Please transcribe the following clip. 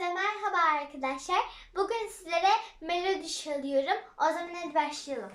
Hepinize merhaba arkadaşlar. Bugün sizlere melodi çalıyorum. O zaman hadi başlayalım.